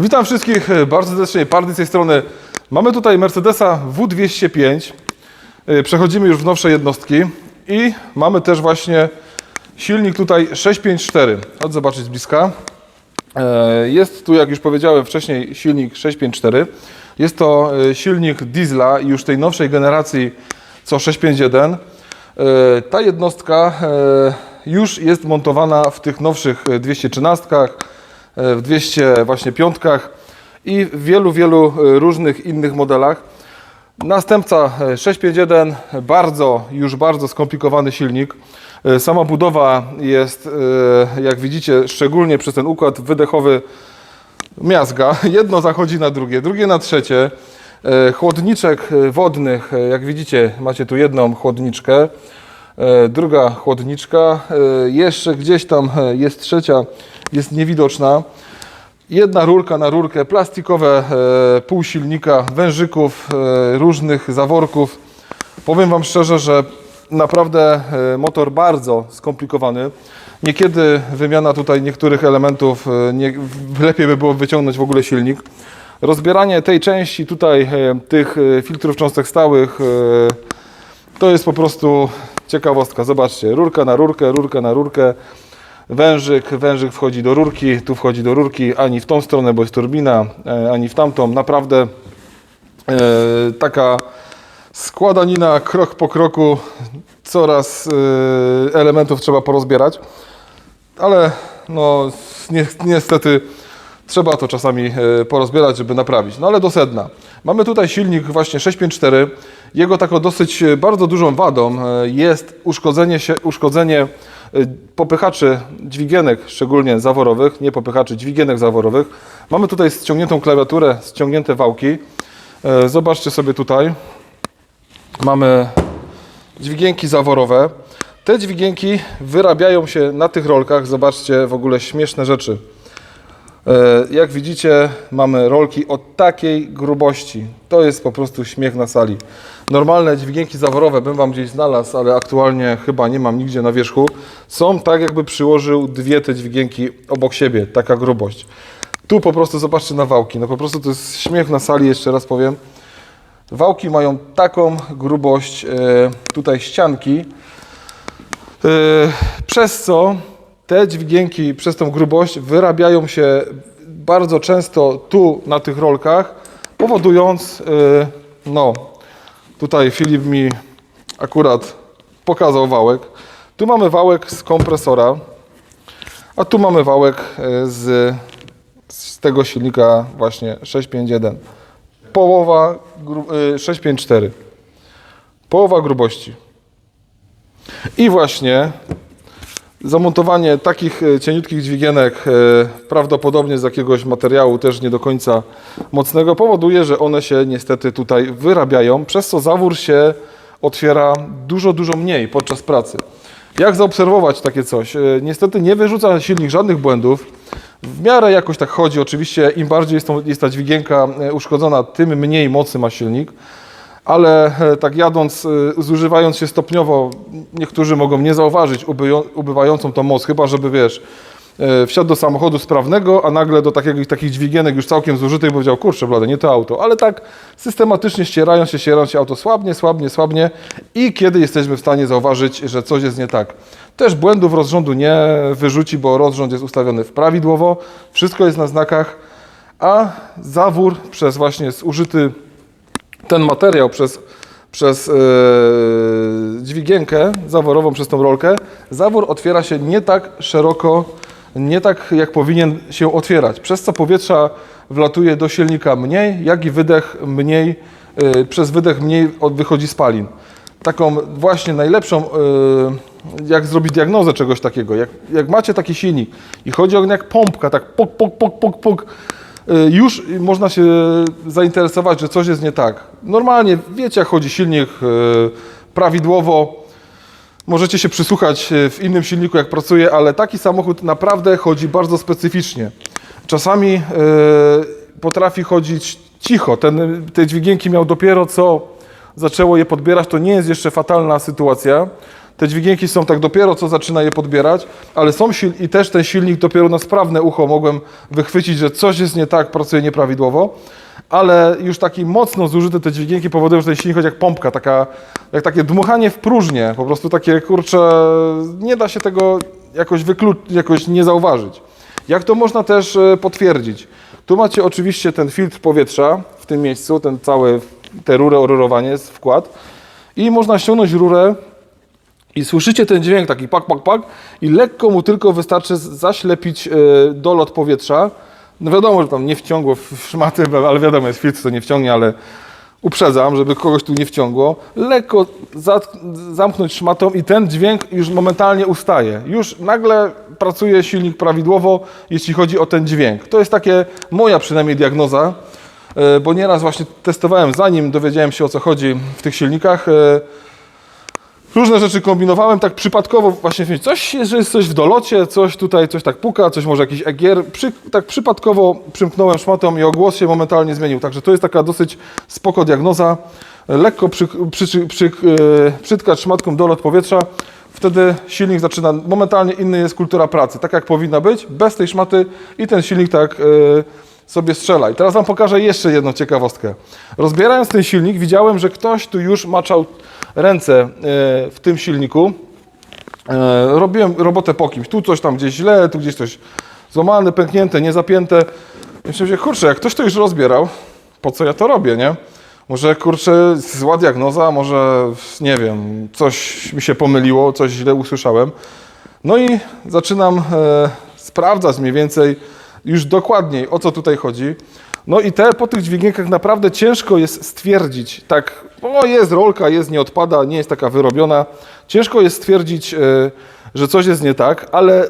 Witam wszystkich e, bardzo serdecznie, Pardy z tej strony. Mamy tutaj Mercedesa W205. E, Przechodzimy już w nowsze jednostki i mamy też właśnie silnik tutaj 654. Chodź zobaczyć z bliska. E, Jest tu, jak już powiedziałem wcześniej, silnik 654. Jest to silnik diesla już tej nowszej generacji co 651. E, Ta jednostka już jest montowana w tych nowszych e, 213, e, w 200 właśnie piątkach i w wielu, wielu e, różnych innych modelach. Następca e, 651, bardzo, już bardzo skomplikowany silnik. E, Sama budowa jest, e, jak widzicie, szczególnie przez ten układ wydechowy miazga. Jedno zachodzi na drugie, drugie na trzecie. E, Chłodniczek e, wodnych, e, jak widzicie, macie tu jedną chłodniczkę, e, druga chłodniczka, e, jeszcze gdzieś tam e, jest trzecia, jest niewidoczna. Jedna rurka na rurkę, plastikowe e, pół silnika, wężyków, e, różnych zaworków. Powiem Wam szczerze, że naprawdę e, motor bardzo skomplikowany. Niekiedy wymiana tutaj niektórych elementów, e, nie, lepiej by było wyciągnąć w ogóle silnik. Rozbieranie tej części tutaj, e, tych e, filtrów cząstek stałych, e, to jest po prostu ciekawostka. Zobaczcie, rurka na rurkę, rurka na rurkę. Wężyk, wężyk wchodzi do rurki, tu wchodzi do rurki, ani w tą stronę, bo jest turbina, e, ani w tamtą. Naprawdę e, taka składanina krok po kroku, coraz e, elementów trzeba porozbierać, ale no ni niestety trzeba to czasami e, porozbierać, żeby naprawić. No ale do sedna. Mamy tutaj silnik właśnie 654. Jego taką dosyć e, bardzo dużą wadą e, jest uszkodzenie, się, uszkodzenie e, popychaczy dźwigienek, szczególnie zaworowych, nie popychaczy, dźwigienek zaworowych. Mamy tutaj ściągniętą klawiaturę, ściągnięte wałki. Zobaczcie sobie tutaj. Mamy dźwigienki zaworowe. Te dźwigienki wyrabiają się na tych rolkach. Zobaczcie w ogóle śmieszne rzeczy. E, Jak widzicie, mamy rolki o takiej grubości. To jest po prostu śmiech na sali. Normalne dźwigienki zaworowe bym Wam gdzieś znalazł, ale aktualnie chyba nie mam nigdzie na wierzchu. Są tak, jakby przyłożył dwie te dźwigienki obok siebie. Taka grubość. Tu po prostu zobaczcie na wałki. No po prostu to jest śmiech na sali, jeszcze raz powiem. Wałki mają taką grubość, e, tutaj ścianki, e, przez co te dźwigienki przez tą grubość wyrabiają się bardzo często tu na tych rolkach, powodując, e, no tutaj Filip mi akurat pokazał wałek. Tu mamy wałek z kompresora, a tu mamy wałek e, z, z tego silnika właśnie 651 połowa gru, y, 654. Połowa grubości. I właśnie zamontowanie takich y, cieniutkich dźwigienek, y, prawdopodobnie z jakiegoś materiału też nie do końca mocnego, powoduje, że one się niestety tutaj wyrabiają, przez co zawór się otwiera dużo, dużo mniej podczas pracy. Jak zaobserwować takie coś? Y, Niestety nie wyrzuca silnik żadnych błędów. W miarę jakoś tak chodzi. Oczywiście im bardziej jest, tą, jest ta dźwigienka e, uszkodzona, tym mniej mocy ma silnik. Ale e, tak jadąc, e, zużywając się stopniowo, niektórzy mogą nie zauważyć ubywającą tą moc, chyba żeby wiesz, e, wsiadł do samochodu sprawnego, a nagle do takich, takich dźwigienek już całkiem zużytych powiedział, kurczę blade, nie to auto. Ale tak systematycznie ścierając się, ścierając się, auto słabnie, słabnie, słabnie i kiedy jesteśmy w stanie zauważyć, że coś jest nie tak. Też błędów rozrządu nie wyrzuci, bo rozrząd jest ustawiony prawidłowo, wszystko jest na znakach, a zawór przez właśnie zużyty ten materiał przez, przez yy, dźwigienkę zaworową, przez tą rolkę, zawór otwiera się nie tak szeroko, nie tak jak powinien się otwierać, przez co powietrza wlatuje do silnika mniej, jak i wydech mniej, yy, przez wydech mniej od- wychodzi spalin. Taką właśnie najlepszą, yy, jak zrobić diagnozę czegoś takiego, jak, jak macie taki silnik i chodzi o jak pompka, tak pok, pok, pok, pok, pok, już można się zainteresować, że coś jest nie tak. Normalnie wiecie, jak chodzi silnik y, prawidłowo. Możecie się przysłuchać y, w innym silniku, jak pracuje, ale taki samochód naprawdę chodzi bardzo specyficznie. Czasami y, potrafi chodzić cicho. Ten, te dźwigienki miał dopiero co zaczęło je podbierać. To nie jest jeszcze fatalna sytuacja. Te dźwigienki są tak dopiero co zaczyna je podbierać, ale są sil i też ten silnik dopiero na sprawne ucho mogłem wychwycić, że coś jest nie tak, pracuje nieprawidłowo. Ale już taki mocno zużyte te dźwigienki powodują, że ten silnik chodzi jak pompka, taka, jak takie dmuchanie w próżnię, po prostu takie kurcze, nie da się tego jakoś wykluczyć, jakoś nie zauważyć. Jak to można też e, potwierdzić? Tu macie oczywiście ten filtr powietrza w tym miejscu, ten cały, te rurę o rurowanie jest wkład i można ściągnąć rurę i słyszycie ten dźwięk taki pak, pak, pak i lekko mu tylko wystarczy zaślepić e, dolot powietrza. No wiadomo, że tam nie wciągło w szmaty, ale wiadomo, jest filtr, to nie wciągnie, ale uprzedzam, żeby kogoś tu nie wciągło. Lekko zamknąć szmatą i ten dźwięk już momentalnie ustaje. Już nagle pracuje silnik prawidłowo, jeśli chodzi o ten dźwięk. To jest takie moja przynajmniej diagnoza, e, bo nieraz właśnie testowałem, zanim dowiedziałem się o co chodzi w tych silnikach. Różne rzeczy kombinowałem, tak przypadkowo właśnie coś, że jest coś w dolocie, coś tutaj, coś tak puka, coś może jakiś egier. Przy, tak przypadkowo przymknąłem szmatą i ogłos się momentalnie zmienił. Także to jest taka dosyć spoko diagnoza. Lekko przy, przy, przy, przy, e, przytkać szmatką dolot powietrza, wtedy silnik zaczyna, momentalnie inny jest kultura pracy, tak jak powinna być, bez tej szmaty i ten silnik tak e, sobie strzela. I teraz Wam pokażę jeszcze jedną ciekawostkę. Rozbierając ten silnik widziałem, że ktoś tu już maczał ręce e, w tym silniku. E, Robiłem robotę po kimś. Tu coś tam gdzieś źle, tu gdzieś coś złamane, pęknięte, niezapięte. Myślę się, kurczę, jak ktoś to już rozbierał, po co ja to robię, nie? Może, kurczę, zła diagnoza, może, nie wiem, coś mi się pomyliło, coś źle usłyszałem. No i zaczynam e, sprawdzać mniej więcej już dokładniej, o co tutaj chodzi. No i te, po tych dźwigienkach naprawdę ciężko jest stwierdzić, tak, o jest rolka, jest, nie odpada, nie jest taka wyrobiona. Ciężko jest stwierdzić, e, że coś jest nie tak, ale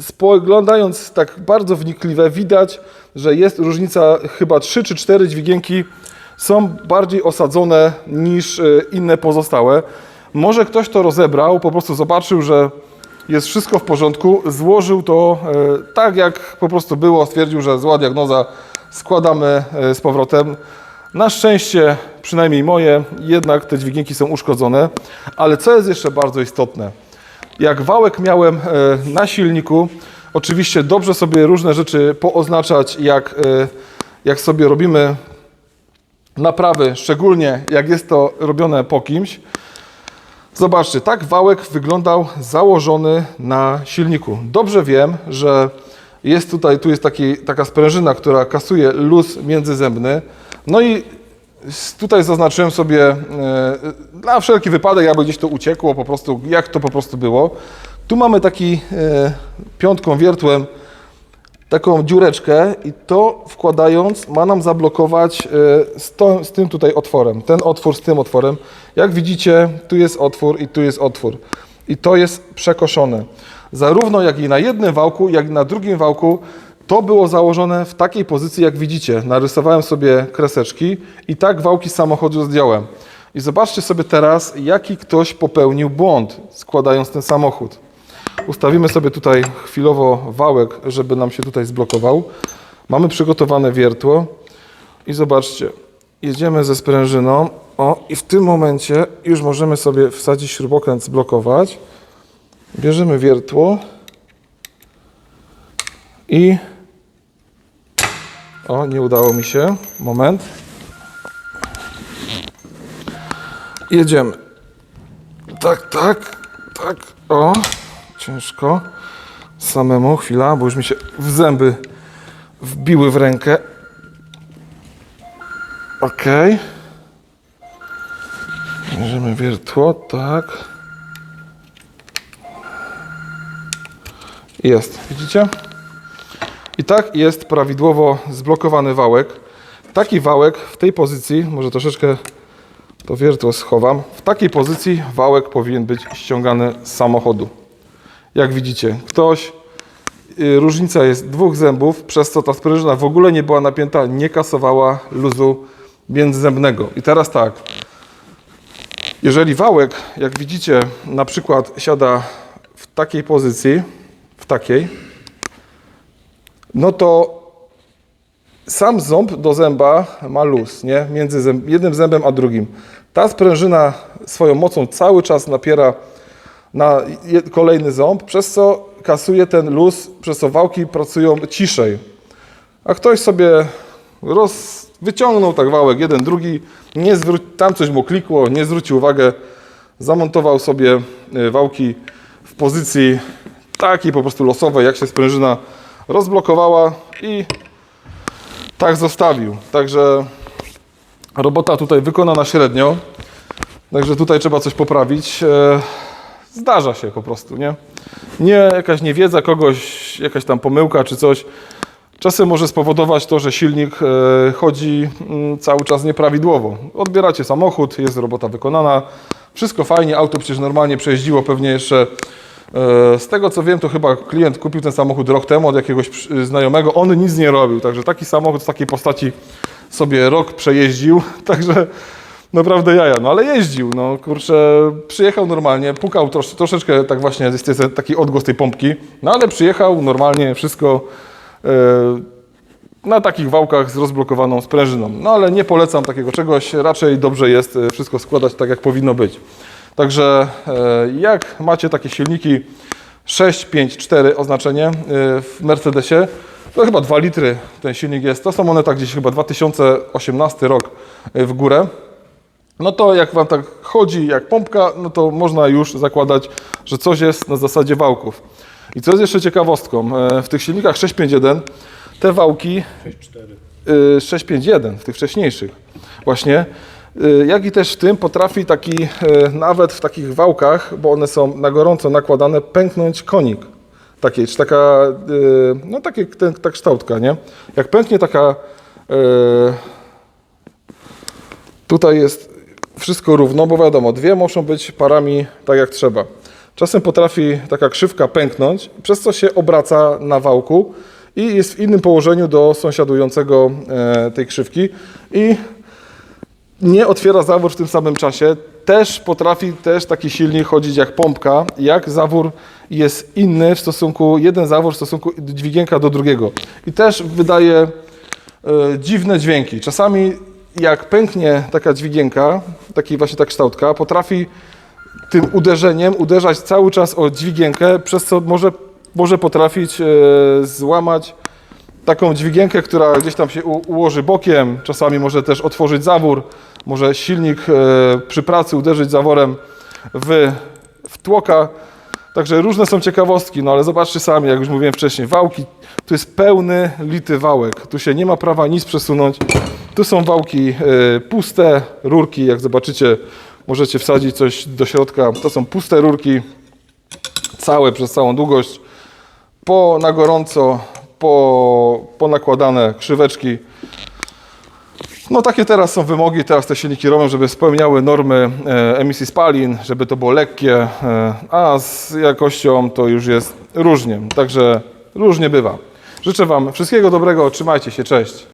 spoglądając tak bardzo wnikliwe, widać, że jest różnica, chyba 3 czy 4 dźwigienki są bardziej osadzone niż e, inne pozostałe. Może ktoś to rozebrał, po prostu zobaczył, że jest wszystko w porządku, złożył to e, tak, jak po prostu było, stwierdził, że zła diagnoza, składamy e, z powrotem. Na szczęście, przynajmniej moje, jednak te dźwigienki są uszkodzone, ale co jest jeszcze bardzo istotne, jak wałek miałem e, na silniku, oczywiście dobrze sobie różne rzeczy pooznaczać, jak, e, jak sobie robimy naprawy, szczególnie jak jest to robione po kimś. Zobaczcie, tak wałek wyglądał założony na silniku. Dobrze wiem, że jest tutaj, tu jest taki, taka sprężyna, która kasuje luz międzyzębny. No i tutaj zaznaczyłem sobie e, na wszelki wypadek, jakby gdzieś to uciekło, po prostu jak to po prostu było. Tu mamy taki e, piątką wiertłem taką dziureczkę i to wkładając ma nam zablokować e, z, to, z tym tutaj otworem. Ten otwór z tym otworem. Jak widzicie, tu jest otwór i tu jest otwór. I to jest przekoszone. Zarówno jak i na jednym wałku, jak i na drugim wałku to było założone w takiej pozycji, jak widzicie. Narysowałem sobie kreseczki i tak wałki samochodu zdjąłem. I zobaczcie sobie teraz, jaki ktoś popełnił błąd, składając ten samochód. Ustawimy sobie tutaj chwilowo wałek, żeby nam się tutaj zblokował. Mamy przygotowane wiertło i zobaczcie, jedziemy ze sprężyną. O, i w tym momencie już możemy sobie wsadzić śrubokręt, zblokować. Bierzemy wiertło i o, nie udało mi się. Moment. Jedziemy. Tak, tak, tak. O, ciężko. Samemu, chwila, bo już mi się w zęby wbiły w rękę. Ok. Bierzemy wiertło, tak. Jest, widzicie? I tak jest prawidłowo zblokowany wałek. Taki wałek w tej pozycji, może troszeczkę to wiertło schowam. W takiej pozycji wałek powinien być ściągany z samochodu. Jak widzicie, ktoś, y, różnica jest dwóch zębów, przez co ta sprężyna w ogóle nie była napięta, nie kasowała luzu międzyzębnego. I teraz tak, jeżeli wałek, jak widzicie, na przykład siada w takiej pozycji, takiej, no to sam ząb do zęba ma luz, nie? Między zęb, jednym zębem a drugim. Ta sprężyna swoją mocą cały czas napiera na kolejny ząb, przez co kasuje ten luz, przez co wałki pracują ciszej. A ktoś sobie roz, wyciągnął tak wałek, jeden, drugi, nie zwró- tam coś mu klikło, nie zwrócił uwagę, zamontował sobie y, wałki w pozycji takiej po prostu losowej, jak się sprężyna rozblokowała i tak zostawił. Także robota tutaj wykonana średnio. Także tutaj trzeba coś poprawić. E, Zdarza się po prostu, nie? Nie jakaś niewiedza kogoś, jakaś tam pomyłka czy coś. Czasem może spowodować to, że silnik e, chodzi mm, cały czas nieprawidłowo. Odbieracie samochód, jest robota wykonana, wszystko fajnie, auto przecież normalnie przejeździło pewnie jeszcze. E, Z tego co wiem, to chyba klient kupił ten samochód rok temu od jakiegoś znajomego. On nic nie robił, także taki samochód w takiej postaci sobie rok przejeździł, także naprawdę jaja. No ale jeździł, no kurczę, przyjechał normalnie, pukał trosz, troszeczkę tak właśnie, jest taki odgłos tej pompki, no ale przyjechał normalnie, wszystko e, na takich wałkach z rozblokowaną sprężyną. No ale nie polecam takiego czegoś, raczej dobrze jest e, wszystko składać tak, jak powinno być. Także e, jak macie takie silniki 654 oznaczenie e, w Mercedesie, to chyba 2 litry ten silnik jest. To są one tak gdzieś chyba 2018 rok e, w górę. No to jak Wam tak chodzi jak pompka, no to można już zakładać, że coś jest na zasadzie wałków. I co jest jeszcze ciekawostką, w tych silnikach 651 te wałki 6.4. 651 w tych wcześniejszych właśnie, jak i też w tym potrafi taki, y, nawet w takich wałkach, bo one są na gorąco nakładane, pęknąć konik. Takie, czy taka, y, no takie, ten, ta kształtka, nie? Jak pęknie taka, y, tutaj jest wszystko równo, bo wiadomo, dwie muszą być parami tak jak trzeba. Czasem potrafi taka krzywka pęknąć, przez co się obraca na wałku i jest w innym położeniu do sąsiadującego e, tej krzywki i nie otwiera zawór w tym samym czasie. Też potrafi też taki silnik chodzić jak pompka, jak zawór jest inny w stosunku, jeden zawór w stosunku dźwigienka do drugiego. I też wydaje e, dziwne dźwięki. Czasami jak pęknie taka dźwigienka, taki właśnie ta kształtka, potrafi tym uderzeniem uderzać cały czas o dźwigienkę, przez co może, może potrafić e, złamać taką dźwigienkę, która gdzieś tam się ułoży bokiem, czasami może też otworzyć zawór, może silnik e, przy pracy uderzyć zaworem w, w tłoka. Także różne są ciekawostki, no ale zobaczcie sami, jak już mówiłem wcześniej, wałki, tu jest pełny lity wałek, tu się nie ma prawa nic przesunąć. Tu są wałki e, puste, rurki, jak zobaczycie, możecie wsadzić coś do środka. To są puste rurki, całe przez całą długość po na gorąco, po, ponakładane krzyweczki. No takie teraz są wymogi, teraz te silniki robią, żeby spełniały normy e, emisji spalin, żeby to było lekkie, e, a z jakością to już jest różnie, także różnie bywa. Życzę Wam wszystkiego dobrego, trzymajcie się, cześć.